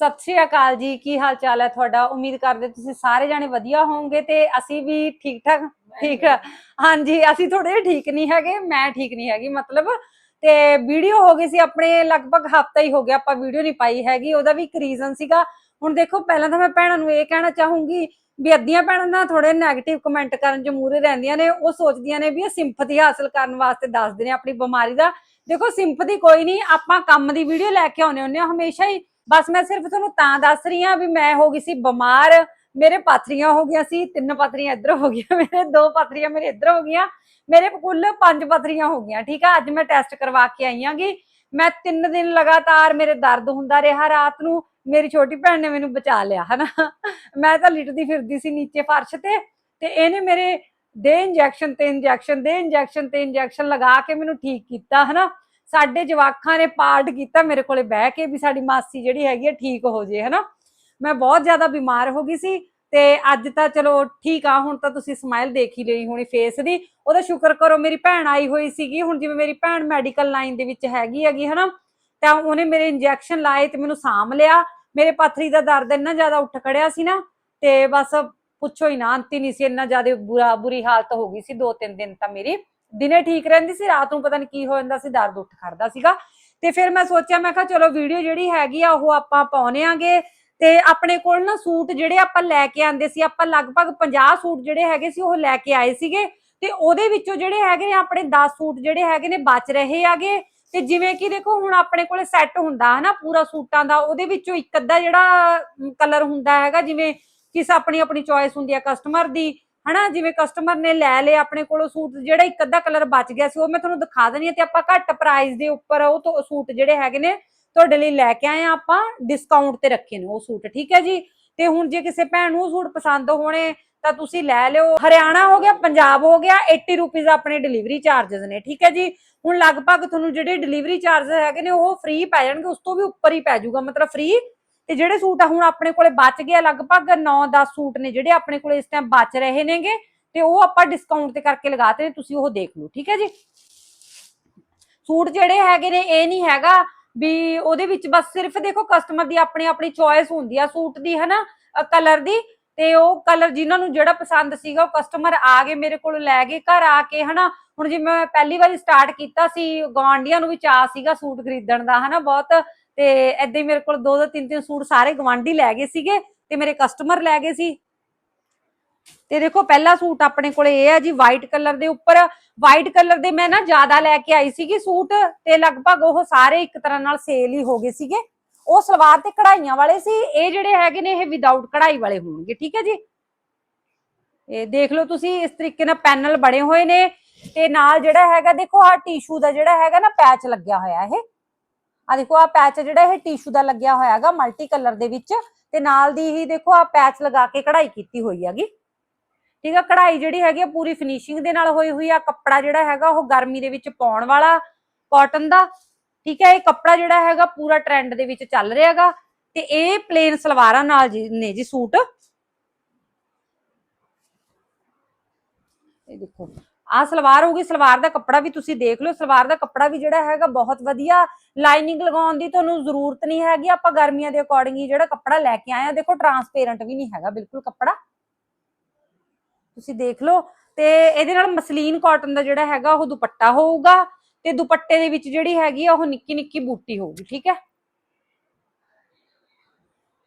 ਸਤਿ ਸ਼੍ਰੀ ਅਕਾਲ ਜੀ ਕੀ ਹਾਲ ਚਾਲ ਹੈ ਤੁਹਾਡਾ? ਉਮੀਦ ਕਰਦੇ ਤੁਸੀਂ ਸਾਰੇ ਜਾਣੇ ਵਧੀਆ ਹੋਵੋਗੇ ਤੇ ਅਸੀਂ ਵੀ ਠੀਕ ਠਾਕ ਠੀਕ। ਹਾਂਜੀ ਅਸੀਂ ਥੋੜੇ ਠੀਕ ਨਹੀਂ ਹੈਗੇ ਮੈਂ ਠੀਕ ਨਹੀਂ ਹੈਗੀ ਮਤਲਬ ਤੇ ਵੀਡੀਓ ਹੋ ਗਈ ਸੀ ਆਪਣੇ ਲਗਭਗ ਹਫਤਾ ਹੀ ਹੋ ਗਿਆ ਆਪਾਂ ਵੀਡੀਓ ਨਹੀਂ ਪਾਈ ਹੈਗੀ ਉਹਦਾ ਵੀ ਇੱਕ ਰੀਜ਼ਨ ਸੀਗਾ। ਹੁਣ ਦੇਖੋ ਪਹਿਲਾਂ ਤਾਂ ਮੈਂ ਭੈਣਾਂ ਨੂੰ ਇਹ ਕਹਿਣਾ ਚਾਹੂੰਗੀ ਵੀ ਅੱਧੀਆਂ ਭੈਣਾਂ ਨਾ ਥੋੜੇ 네ਗੇਟਿਵ ਕਮੈਂਟ ਕਰਨ ਚ ਮੂਰੇ ਰਹਿੰਦੀਆਂ ਨੇ ਉਹ ਸੋਚਦੀਆਂ ਨੇ ਵੀ ਇਹ ਸਿੰਪਥੀ ਹਾਸਲ ਕਰਨ ਵਾਸਤੇ ਦੱਸਦੇ ਨੇ ਆਪਣੀ ਬਿਮਾਰੀ ਦਾ। ਦੇਖੋ ਸਿੰਪਥੀ ਕੋਈ ਨਹੀਂ ਆਪਾਂ ਕੰਮ ਦੀ ਵੀਡੀਓ ਲੈ ਕੇ ਆਉਨੇ ਹੁੰਨੇ ਆ ਹਮੇਸ਼ਾ ਹੀ ਬਸ ਮੈਂ ਸਿਰਫ ਤੁਹਾਨੂੰ ਤਾਂ ਦੱਸ ਰਹੀ ਹਾਂ ਵੀ ਮੈਂ ਹੋ ਗਈ ਸੀ ਬਿਮਾਰ, ਮੇਰੇ ਪਾਥਰੀਆਂ ਹੋ ਗਈਆਂ ਸੀ, ਤਿੰਨ ਪਾਥਰੀਆਂ ਇੱਧਰ ਹੋ ਗਈਆਂ, ਮੇਰੇ ਦੋ ਪਾਥਰੀਆਂ ਮੇਰੇ ਇੱਧਰ ਹੋ ਗਈਆਂ, ਮੇਰੇ ਕੁੱਲ ਪੰਜ ਪਾਥਰੀਆਂ ਹੋ ਗਈਆਂ, ਠੀਕ ਆ? ਅੱਜ ਮੈਂ ਟੈਸਟ ਕਰਵਾ ਕੇ ਆਈ ਆਂਗੀ। ਮੈਂ ਤਿੰਨ ਦਿਨ ਲਗਾਤਾਰ ਮੇਰੇ ਦਰਦ ਹੁੰਦਾ ਰਿਹਾ, ਰਾਤ ਨੂੰ ਮੇਰੀ ਛੋਟੀ ਭੈਣ ਨੇ ਮੈਨੂੰ ਬਚਾ ਲਿਆ, ਹਨਾ? ਮੈਂ ਤਾਂ ਲਿਟਦੀ ਫਿਰਦੀ ਸੀ ਨੀਚੇ ਫਰਸ਼ ਤੇ ਤੇ ਇਹਨੇ ਮੇਰੇ ਦੇ ਇੰਜੈਕਸ਼ਨ ਤੇ ਇੰਜੈਕਸ਼ਨ ਦੇ ਇੰਜੈਕਸ਼ਨ ਤੇ ਇੰਜੈਕਸ਼ਨ ਲਗਾ ਕੇ ਮੈਨੂੰ ਠੀਕ ਕੀਤਾ, ਹਨਾ? ਸਾਡੇ ਜਵਾਕਾਂ ਨੇ ਪਾਰਟ ਕੀਤਾ ਮੇਰੇ ਕੋਲੇ ਬਹਿ ਕੇ ਵੀ ਸਾਡੀ ਮਾਸੀ ਜਿਹੜੀ ਹੈਗੀ ਆ ਠੀਕ ਹੋ ਜੇ, ਹਨਾ? ਮੈਂ ਬਹੁਤ ਜ਼ਿਆਦਾ ਬਿਮਾਰ ਹੋ ਗਈ ਸੀ ਤੇ ਅੱਜ ਤਾਂ ਚਲੋ ਠੀਕ ਆ, ਹੁਣ ਤਾਂ ਤੁਸੀਂ ਸਮਾਈਲ ਦੇਖ ਹੀ ਲਈ ਹੋਣੀ ਫੇਸ ਦੀ। ਉਹਦਾ ਸ਼ੁਕਰ ਕਰੋ ਮੇਰੀ ਭੈਣ ਆਈ ਹੋਈ ਸੀਗੀ, ਹੁਣ ਜਿਵੇਂ ਮੇਰੀ ਭੈਣ ਮੈਡੀਕਲ ਲਾਈਨ ਦੇ ਵਿੱਚ ਹੈਗੀ ਹੈਗੀ, ਹਨਾ? ਤਾਂ ਉਹਨੇ ਮੇਰੇ ਇੰਜੈਕਸ਼ਨ ਲਾਏ ਤੇ ਮੈਨੂੰ ਸਾਂਭ ਲਿਆ। ਮੇਰੇ ਪੱਥਰੀ ਦਾ ਦਰਦ ਇੰਨਾ ਜ਼ਿਆਦਾ ਉੱਠ ਖੜਿਆ ਸੀ ਨਾ, ਤੇ ਬਸ ਪੁੱਛੋ ਹੀ ਨਾ ਅੰਤੀ ਨਹੀਂ ਸੀ ਇੰਨਾ ਜ਼ਿਆਦਾ ਬੁਰਾ, ਬੁਰੀ ਹਾਲਤ ਹੋ ਗਈ ਸੀ ਦੋ ਤਿੰਨ ਦਿਨ ਤਾਂ ਮੇਰੀ। ਦਿਨੇ ਠੀਕ ਰਹਿੰਦੀ ਸੀ, ਰਾਤ ਨੂੰ ਪਤਾ ਨਹੀਂ ਕੀ ਹੋ ਜਾਂਦਾ ਸੀ, ਦਰਦ ਉੱਠ ਖੜਦਾ ਸੀਗਾ। ਤੇ ਫਿਰ ਮੈਂ ਸੋਚਿਆ, ਮੈਂ ਕਿਹਾ ਚਲੋ ਵੀਡੀਓ ਜਿਹੜੀ ਹੈਗੀ ਆ, ਉਹ ਆਪਾਂ ਪਾਉਣੇ ਆਂਗੇ। ਤੇ ਆਪਣੇ ਕੋਲ ਨਾ ਸੂਟ ਜਿਹੜੇ ਆਪਾਂ ਲੈ ਕੇ ਆਂਦੇ ਸੀ, ਆਪਾਂ ਲਗਭਗ 50 ਸੂਟ ਜਿਹੜੇ ਹੈਗੇ ਸੀ, ਉਹ ਲੈ ਕੇ ਆਏ ਸੀਗੇ। ਤੇ ਉਹਦੇ ਵਿੱਚੋਂ ਜਿਹੜੇ ਹੈਗੇ ਨੇ, ਆਪਣੇ 10 ਸੂਟ ਜਿਹੜੇ ਹੈਗੇ ਨੇ, ਬਚ ਰਹੇ ਆਗੇ। ਤੇ ਜਿਵੇਂ ਕਿ ਦੇਖੋ, ਹੁਣ ਆਪਣੇ ਕੋਲੇ ਸੈੱਟ ਹੁੰਦਾ ਹੈ ਨਾ ਪੂਰਾ ਸੂਟਾਂ ਦਾ, ਉਹਦੇ ਵਿੱਚੋਂ ਇੱਕ ਅੱਧਾ ਜਿਹੜਾ ਕਲਰ ਹੁੰਦਾ ਹੈਗਾ, ਜਿਵੇਂ ਕਿਸ ਆਪਣੀ ਆਪਣੀ ਚੋਇਸ ਹੁੰਦੀ ਹੈ ਕਸਟਮਰ ਦੀ। ਹਨਾ, ਜਿਵੇਂ ਕਸਟਮਰ ਨੇ ਲੈ ਲਏ ਆਪਣੇ ਕੋਲੋਂ ਸੂਟ, ਜਿਹੜਾ ਇੱਕ ਅੱਧਾ ਕਲਰ ਬਚ ਗਿਆ ਸੀ, ਉਹ ਮੈਂ ਤੁਹਾਨੂੰ ਦਿਖਾ ਦੇਣੀ ਹੈ ਤੇ ਆਪਾਂ ਘੱਟ ਪ੍ਰਾਈਸ ਦੇ ਉੱਪਰ ਉਹ ਸੂਟ ਜਿਹੜੇ ਹੈਗੇ ਨੇ, ਤੁਹਾਡੇ ਲਈ ਲੈ ਕੇ ਆਏ ਆ ਆਪਾਂ ਡਿਸਕਾਊਂਟ ਤੇ ਰੱਖੇ ਨੇ ਉਹ ਸੂਟ, ਠੀਕ ਹੈ ਜੀ? ਤੇ ਹੁਣ ਜੇ ਕਿਸੇ ਭੈਣ ਨੂੰ ਸੂਟ ਪਸੰਦ ਹੋਣੇ, ਤਾਂ ਤੁਸੀਂ ਲੈ ਲਿਓ। ਹਰਿਆਣਾ ਹੋ ਗਿਆ, ਪੰਜਾਬ ਹੋ ਗਿਆ 80 ਰੁਪਏ ਆਪਣੇ ਡਿਲੀਵਰੀ ਚਾਰजेस ਨੇ, ਠੀਕ ਹੈ ਜੀ? ਹੁਣ ਲਗਭਗ ਤੁਹਾਨੂੰ ਜਿਹੜੇ ਡਿਲੀਵਰੀ ਚਾਰजेस ਹੈਗੇ ਨੇ, ਉਹ ਫ੍ਰੀ ਪੈ ਜਾਣਗੇ, ਉਸ ਤੋਂ ਵੀ ਉੱਪਰ ਹੀ ਪੈ ਜਾਊਗਾ, ਮਤਲਬ ਫ੍ਰੀ ਤੇ ਜਿਹੜੇ ਸੂਟ ਆ ਹੁਣ ਆਪਣੇ ਕੋਲੇ ਬਚ ਗਏ ਆ, ਲਗਭਗ 9-10 ਸੂਟ ਨੇ ਜਿਹੜੇ ਆਪਣੇ ਕੋਲੇ ਇਸ ਟਾਈਮ ਬਚ ਰਹੇ ਨੇਗੇ, ਤੇ ਉਹ ਆਪਾਂ ਡਿਸਕਾਊਂਟ ਤੇ ਕਰਕੇ ਲਗਾਤੇ ਨੇ ਤੁਸੀਂ ਉਹ ਦੇਖ ਲਓ, ਠੀਕ ਹੈ ਜੀ? ਸੂਟ ਜਿਹੜੇ ਹੈਗੇ ਨੇ, ਇਹ ਨਹੀਂ ਹੈਗਾ ਵੀ ਉਹਦੇ ਵਿੱਚ ਬਸ ਸਿਰਫ ਦੇਖੋ ਕਸਟਮਰ ਦੀ ਆਪਣੀ ਆਪਣੀ ਚੋਇਸ ਹੁੰਦੀ ਆ ਸੂਟ ਦੀ, ਹਨਾ? ਕਲਰ ਦੀ, ਤੇ ਉਹ ਕਲਰ ਜਿਨ੍ਹਾਂ ਨੂੰ ਜਿਹੜਾ ਪਸੰਦ ਸੀਗਾ, ਉਹ ਕਸਟਮਰ ਆ ਗਏ ਮੇਰੇ ਕੋਲ, ਲੈ ਗਏ, ਘਰ ਆ ਕੇ, ਹਨਾ? ਹੁਣ ਜੇ ਮੈਂ ਪਹਿਲੀ ਵਾਰੀ ਸਟਾਰਟ ਕੀਤਾ ਸੀ ਗਵਾਂਡੀਆਂ ਨੂੰ ਵੀ ਚਾਹ ਸੀਗਾ ਸੂਟ ਖਰੀਦਣ ਦਾ, ਹਨਾ? ਬਹੁਤ ਤੇ ਏਦਾਂ ਹੀ ਮੇਰੇ ਕੋਲ ਦੋ ਦੋ, ਤਿੰਨ ਤਿੰਨ ਸੂਟ ਸਾਰੇ ਗਵਾਂਢੀ ਲੈ ਗਏ ਸੀਗੇ ਤੇ ਮੇਰੇ ਕਸਟਮਰ ਲੈ ਗਏ ਸੀ। ਤੇ ਦੇਖੋ, ਪਹਿਲਾ ਸੂਟ ਆਪਣੇ ਕੋਲੇ ਇਹ ਆ ਜੀ ਵਾਈਟ ਕਲਰ ਦੇ ਉੱਪਰ। ਵਾਈਟ ਕਲਰ ਦੇ ਮੈਂ ਨਾ ਜ਼ਿਆਦਾ ਲੈ ਕੇ ਆਈ ਸੀਗੀ ਸੂਟ ਤੇ ਲਗਭਗ ਉਹ ਸਾਰੇ ਇੱਕ ਤਰ੍ਹਾਂ ਨਾਲ ਸੇਲ ਹੀ ਹੋ ਗਏ ਸੀਗੇ। ਉਹ ਸਲਵਾਰ ਤੇ ਕਢਾਈਆਂ ਵਾਲੇ ਸੀ, ਇਹ ਜਿਹੜੇ ਹੈਗੇ ਨੇ, ਇਹ ਵਿਦਆਊਟ ਕਢਾਈ ਵਾਲੇ ਹੋਣਗੇ, ਠੀਕ ਹੈ ਜੀ? ਇਹ ਦੇਖ ਲਓ ਤੁਸੀਂ, ਇਸ ਤਰੀਕੇ ਨਾਲ ਪੈਨਲ ਬਣੇ ਹੋਏ ਨੇ ਤੇ ਨਾਲ ਜਿਹੜਾ ਹੈਗਾ, ਦੇਖੋ ਆਹ ਟਿਸ਼ੂ ਦਾ ਜਿਹੜਾ ਹੈਗਾ ਨਾ ਪੈਚ ਲੱਗਿਆ ਹੋਇਆ ਇਹ। ਆ ਦੇਖੋ ਆ ਪੈਚ ਜਿਹੜਾ ਇਹ ਟਿਸ਼ੂ ਦਾ ਲੱਗਿਆ ਹੋਇਆ ਹੈਗਾ ਮਲਟੀ ਕਲਰ ਦੇ ਵਿੱਚ, ਤੇ ਨਾਲ ਦੀ ਹੀ ਦੇਖੋ ਆ ਪੈਚ ਲਗਾ ਕੇ ਕਢਾਈ ਕੀਤੀ ਹੋਈ ਹੈਗੀ। ਠੀਕ ਆ, ਕਢਾਈ ਜਿਹੜੀ ਹੈਗੀ ਆ, ਪੂਰੀ ਫਿਨਿਸ਼ਿੰਗ ਦੇ ਨਾਲ ਹੋਈ ਹੋਈ ਆ। ਕੱਪੜਾ ਜਿਹੜਾ ਹੈਗਾ, ਉਹ ਗਰਮੀ ਦੇ ਵਿੱਚ ਪਾਉਣ ਵਾਲਾ ਕਾਟਨ ਦਾ। ਠੀਕ ਹੈ ਇਹ ਕੱਪੜਾ ਜਿਹੜਾ ਹੈਗਾ, ਪੂਰਾ ਟ੍ਰੈਂਡ ਦੇ ਵਿੱਚ ਚੱਲ ਰਿਹਾ ਹੈਗਾ। ਤੇ ਇਹ ਪਲੇਨ ਸਲਵਾਰਾਂ ਨਾਲ ਜੀ ਨੇ ਜੀ ਸੂਟ। ਇਹ ਦੇਖੋ। ਆ ਸਲਵਾਰ ਹੋਊਗੀ, ਸਲਵਾਰ ਦਾ ਕੱਪੜਾ ਵੀ ਤੁਸੀਂ ਦੇਖ ਲਓ, ਸਲਵਾਰ ਦਾ ਕੱਪੜਾ ਵੀ ਜਿਹੜਾ ਹੈਗਾ ਬਹੁਤ ਵਧੀਆ ਲਾਈਨਿੰਗ ਲਗਾਉਣ ਦੀ ਤੁਹਾਨੂੰ ਜ਼ਰੂਰਤ ਨਹੀਂ ਹੈਗੀ, ਆਪਾਂ ਗਰਮੀਆਂ ਦੇ ਅਕੋਰਡਿੰਗ ਹੀ ਜਿਹੜਾ ਕੱਪੜਾ ਲੈ ਕੇ ਆਏ ਆ, ਦੇਖੋ ਟਰਾਂਸਪੇਰੈਂਟ ਵੀ ਨਹੀਂ ਹੈਗਾ ਬਿਲਕੁਲ ਕੱਪੜਾ। ਤੁਸੀਂ ਦੇਖ ਲਓ, ਤੇ ਇਹਦੇ ਨਾਲ ਮਸਲੀਨ ਕਾਟਨ ਦਾ ਜਿਹੜਾ ਹੈਗਾ ਉਹ ਦੁਪੱਟਾ ਹੋਊਗਾ, ਤੇ ਦੁਪੱਟੇ ਦੇ ਵਿੱਚ ਜਿਹੜੀ ਹੈਗੀ ਆ ਉਹ ਨਿੱਕੀ ਨਿੱਕੀ ਬੂਟੀ ਹੋਊਗੀ, ਠੀਕ ਹੈ?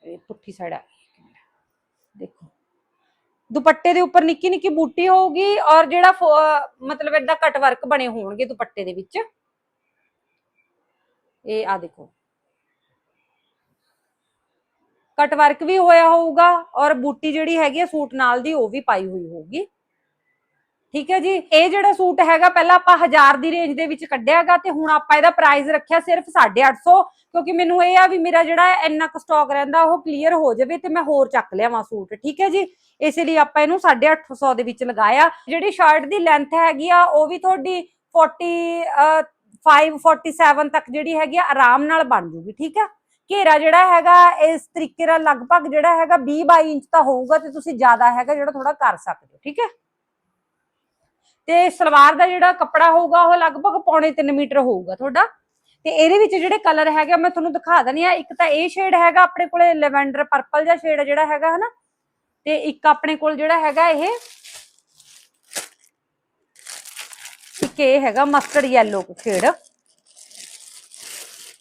ਇਹ ਪੁੱਠੀ ਸਾਈਡ ਆ ਦੇਖੋ ਦੁਪੱਟੇ ਦੇ ਉੱਪਰ ਨਿੱਕੀ ਨਿੱਕੀ ਬੂਟੀ ਹੋਊਗੀ ਔਰ ਜਿਹੜਾ ਫੋ- ਮਤਲਬ ਏਦਾਂ ਕਟ ਵਰਕ ਬਣੇ ਹੋਣਗੇ ਦੁਪੱਟੇ ਦੇ ਵਿੱਚ। ਇਹ ਆ ਦੇਖੋ। ਕਟ ਵਰਕ ਵੀ ਹੋਇਆ ਹੋਊਗਾ ਔਰ ਬੂਟੀ ਜਿਹੜੀ ਹੈਗੀ ਆ ਸੂਟ ਨਾਲ ਦੀ ਉਹ ਵੀ ਪਾਈ ਹੋਈ ਹੋਊਗੀ। ਠੀਕ ਹੈ ਜੀ? ਇਹ ਜਿਹੜਾ ਸੂਟ ਹੈਗਾ ਪਹਿਲਾਂ ਆਪਾਂ 1000 ਦੀ ਰੇਂਜ ਦੇ ਵਿੱਚ ਕੱਢਿਆਗਾ ਤੇ ਹੁਣ ਆਪਾਂ ਇਹਦਾ ਪ੍ਰਾਈਸ ਰੱਖਿਆ ਸਿਰਫ 850 ਕਿਉਂਕਿ ਮੈਨੂੰ ਇਹ ਆ ਵੀ ਮੇਰਾ ਜਿਹੜਾ ਇੰਨਾ ਕੁ ਸਟਾਕ ਰਹਿੰਦਾ ਉਹ ਕਲੀਅਰ ਹੋ ਜਾਵੇ ਤੇ ਮੈਂ ਹੋਰ ਚੱਕ ਲਿਆਵਾਂ ਸੂਟ। ਠੀਕ ਹੈ ਜੀ? ਇਸ ਲਈ ਆਪਾਂ ਇਹਨੂੰ 850 ਦੇ ਵਿੱਚ ਲਗਾਇਆ। ਜਿਹੜੀ ਸ਼ਰਟ ਦੀ ਲੈਂਥ ਹੈਗੀ ਆ ਉਹ ਵੀ ਤੁਹਾਡੀ 40 5 47 ਤੱਕ ਜਿਹੜੀ ਹੈਗੀ ਆ ਆਰਾਮ ਨਾਲ ਬਣ ਜੂਗੀ ਠੀਕ ਹੈ ਘੇਰਾ ਜਿਹੜਾ ਹੈਗਾ ਇਸ ਤਰੀਕੇ ਨਾਲ ਲਗਭਗ ਜਿਹੜਾ ਹੈਗਾ 20 22 ਇੰਚ ਤਾਂ ਹੋਊਗਾ ਤੇ ਤੁਸੀਂ ਜ਼ਿਆਦਾ ਹੈਗਾ ਜਿਹੜਾ ਥੋੜਾ ਕਰ ਸਕਦੇ ਹੋ ਠੀਕ ਹੈ ਤੇ ਸਲਵਾਰ ਦਾ ਜਿਹੜਾ ਕੱਪੜਾ ਹੋਊਗਾ ਉਹ ਲਗਭਗ ਪੌਣੇ 3 ਮੀਟਰ ਹੋਊਗਾ ਤੁਹਾਡਾ। ਤੇ ਇਹਦੇ ਵਿੱਚ ਜਿਹੜੇ ਕਲਰ ਹੈਗੇ ਆ, ਮੈਂ ਤੁਹਾਨੂੰ ਦਿਖਾ ਦਨੀ ਆ ਇੱਕ ਤਾਂ ਇਹ ਸ਼ੇਡ ਹੈਗਾ ਆਪਣੇ ਕੋਲੇ ਲੈਵੈਂਡਰ ਪਰਪਲ ਜਿਹਾ ਸ਼ੇਡ ਜਿਹੜਾ ਹੈਗਾ ਹਨਾ? ਤੇ ਇੱਕ ਆਪਣੇ ਕੋਲ ਜਿਹੜਾ ਹੈਗਾ ਇਹ, ਇੱਕ ਇਹ ਹੈਗਾ ਮਸਟਰਡ ਯੈਲੋ ਸ਼ੇਡ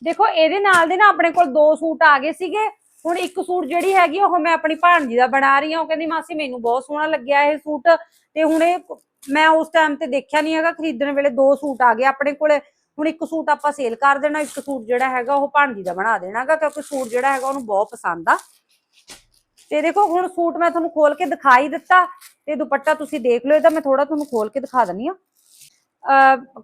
ਦੇਖੋ, ਇਹਦੇ ਨਾਲ ਦੇ ਨਾ ਆਪਣੇ ਕੋਲ ਦੋ ਸੂਟ ਆ ਗਏ ਸੀਗੇ। ਹੁਣ ਇੱਕ ਸੂਟ ਜਿਹੜੀ ਹੈਗੀ ਉਹ ਮੈਂ ਆਪਣੀ ਭਾਣਜੀ ਦਾ ਬਣਾ ਰਹੀ ਹਾਂ ਉਹ ਕਹਿੰਦੀ, ਮਾਸੀ, ਮੈਨੂੰ ਬਹੁਤ ਸੋਹਣਾ ਲੱਗਿਆ ਇਹ ਸੂਟ। ਤੇ ਹੁਣ ਇਹ ਮੈਂ ਉਸ ਟਾਈਮ ਤੇ ਦੇਖਿਆ ਨਹੀਂ ਹੈਗਾ, ਖਰੀਦਣ ਵੇਲੇ ਦੋ ਸੂਟ ਆ ਗਏ ਆਪਣੇ ਕੋਲੇ। ਹੁਣ ਇੱਕ ਸੂਟ ਆਪਾਂ ਸੇਲ ਕਰ ਦੇਣਾ, ਇੱਕ ਸੂਟ ਜਿਹੜਾ ਹੈਗਾ, ਉਹ ਭਾਣਜੀ ਦਾ ਬਣਾ ਦੇਣਾਗਾ, ਕਿਉਂਕਿ ਸੂਟ ਜਿਹੜਾ ਹੈਗਾ, ਉਹਨੂੰ ਬਹੁਤ ਪਸੰਦ ਆ। ਤੇ ਦੇਖੋ ਹੁਣ ਸੂਟ ਮੈਂ ਤੁਹਾਨੂੰ ਖੋਲ ਕੇ ਦਿਖਾਈ ਦਿੱਤਾ ਤੇ ਦੁਪੱਟਾ ਤੁਸੀਂ ਦੇਖ ਲਓ, ਇਹਦਾ ਮੈਂ ਥੋੜਾ ਤੁਹਾਨੂੰ ਖੋਲ ਕੇ ਦਿਖਾ ਦਿੰਨੀ ਆ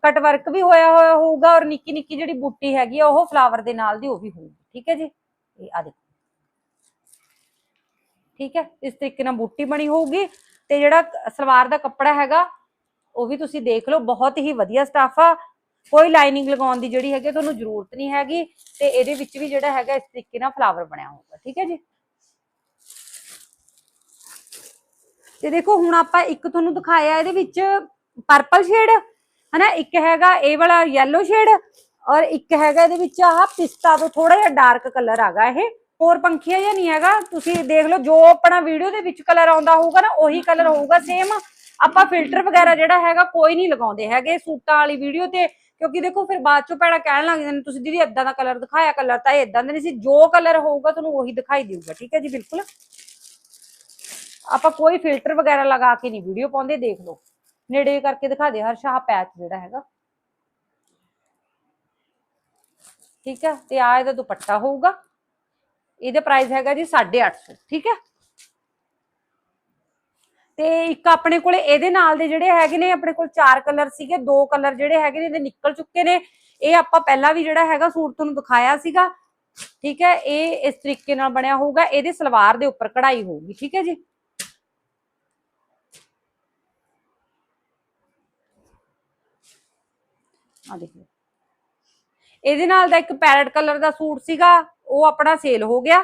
ਕਟ ਵਰਕ ਵੀ ਹੋਇਆ ਹੋਇਆ ਹੋਊਗਾ ਔਰ ਨਿੱਕੀ ਨਿੱਕੀ ਜਿਹੜੀ ਬੂਟੀ ਹੈਗੀ ਆ, ਉਹ ਫਲਾਵਰ ਦੇ ਨਾਲ ਦੀ ਉਹ ਵੀ ਹੋਊਗੀ, ਠੀਕ ਹੈ ਜੀ? ਇਹ ਆ ਦੇਖੋ। ਠੀਕ ਹੈ, ਇਸ ਤਰੀਕੇ ਨਾਲ ਬੂਟੀ ਬਣੀ ਹੋਊਗੀ ਤੇ ਜਿਹੜਾ ਸਲਵਾਰ ਦਾ ਕੱਪੜਾ ਹੈਗਾ, ਉਹ ਵੀ ਤੁਸੀਂ ਦੇਖ ਲਓ, ਬਹੁਤ ਹੀ ਵਧੀਆ ਸਟਾਫ ਆ। ਕੋਈ ਲਾਈਨਿੰਗ ਲਗਾਉਣ ਦੀ ਜਿਹੜੀ ਹੈਗੀ ਤੁਹਾਨੂੰ ਜ਼ਰੂਰਤ ਨਹੀਂ ਹੈਗੀ ਤੇ ਇਹਦੇ ਵਿੱਚ ਵੀ ਜਿਹੜਾ ਹੈਗਾ, ਇਸ ਤਰੀਕੇ ਨਾਲ ਫਲਾਵਰ ਬਣਿਆ ਹੋਊਗਾ, ਠੀਕ ਹੈ ਜੀ? ਤੇ ਦੇਖੋ ਹੁਣ ਆਪਾਂ ਇੱਕ ਤੁਹਾਨੂੰ ਦਿਖਾਇਆ ਇਹਦੇ ਵਿੱਚ ਪਰਪਲ ਸ਼ੇਡ ਹਨਾ? ਇੱਕ ਹੈਗਾ ਇਹ ਵਾਲਾ ਯੈਲੋ ਸ਼ੇਡ ਔਰ ਇੱਕ ਹੈਗਾ ਇਹਦੇ ਵਿੱਚ ਆਹ ਪਿਸਤਾ ਤੋਂ ਥੋੜਾ ਜਿਹਾ ਡਾਰਕ ਕਲਰ ਹੈਗਾ ਇਹ। ਹੋਰ ਪੰਖੀਆ ਜਿਹਾ ਨਹੀਂ ਹੈਗਾ। ਤੁਸੀਂ ਦੇਖ ਲਓ, ਜੋ ਆਪਣਾ ਵੀਡੀਓ ਦੇ ਵਿੱਚ ਕਲਰ ਆਉਂਦਾ ਹੋਊਗਾ ਨਾ, ਉਹੀ ਕਲਰ ਹੋਊਗਾ ਸੇਮ ਆਪਾਂ ਫਿਲਟਰ ਵਗੈਰਾ ਜਿਹੜਾ ਹੈਗਾ ਕੋਈ ਨਹੀਂ ਲਗਾਉਂਦੇ ਹੈਗੇ ਸੂਟਾਂ ਵਾਲੀ ਵੀਡੀਓ ਤੇ। ਕਿਉਂਕਿ ਦੇਖੋ, ਫਿਰ ਬਾਅਦ ਚੋਂ ਪੈਣਾ ਕਹਿਣ ਲੱਗ ਜਾਂਦੇ ਨੇ, ਤੁਸੀਂ ਦੀਦੀ ਇਦਾਂ ਦਾ ਕਲਰ ਦਿਖਾਇਆ ਕਲਰ ਤਾਂ ਇਹ ਇਦਾਂ ਦਾ ਨਹੀਂ ਸੀ। ਜੋ ਕਲਰ ਹੋਊਗਾ, ਤੁਹਾਨੂੰ ਉਹੀ ਦਿਖਾਈ ਦੇਊਗਾ। ਠੀਕ ਹੈ ਜੀ, ਬਿਲਕੁਲ। ਆਪਾਂ ਕੋਈ ਫਿਲਟਰ ਵਗੈਰਾ ਲਗਾ ਕੇ ਨਹੀਂ ਵੀਡੀਓ ਪਾਉਂਦੇ, ਦੇਖ ਲਓ। ਨੇੜੇ ਕਰਕੇ ਦਿਖਾ ਦੇ ਹਰਸ਼ਾ ਪੈਚ ਜਿਹੜਾ ਹੈਗਾ। ਠੀਕ ਹੈ ਤੇ ਆ ਇਹਦਾ ਦੁਪੱਟਾ ਹੋਊਗਾ। ਇਹਦਾ ਪ੍ਰਾਈਸ ਹੈਗਾ ਜੀ 850 ਠੀਕ ਹੈ ਤੇ ਇੱਕ ਆਪਣੇ ਕੋਲੇ ਇਹਦੇ ਨਾਲ ਦੇ ਜਿਹੜੇ ਹੈਗੇ ਨੇ, ਆਪਣੇ ਕੋਲ ਚਾਰ ਕਲਰ ਸੀਗੇ, ਦੋ ਕਲਰ ਜਿਹੜੇ ਹੈਗੇ ਨੇ, ਇਹਦੇ ਨਿਕਲ ਚੁੱਕੇ ਨੇ। ਇਹ ਆਪਾਂ ਪਹਿਲਾਂ ਵੀ ਜਿਹੜਾ ਹੈਗਾ ਸੂਟ ਤੁਹਾਨੂੰ ਦਿਖਾਇਆ ਸੀਗਾ। ਠੀਕ ਹੈ ਇਹ ਇਸ ਤਰੀਕੇ ਨਾਲ ਬਣਿਆ ਹੋਊਗਾ। ਇਹਦੇ ਸਲਵਾਰ ਦੇ ਉੱਪਰ ਕਢਾਈ ਹੋਊਗੀ, ਠੀਕ ਹੈ ਜੀ? ਆ ਦੇਖੋ ਇਹਦੇ ਨਾਲ ਦਾ ਇੱਕ ਪੈਰਟ ਕਲਰ ਦਾ ਸੂਟ ਸੀਗਾ, ਉਹ ਆਪਣਾ ਸੇਲ ਹੋ ਗਿਆ।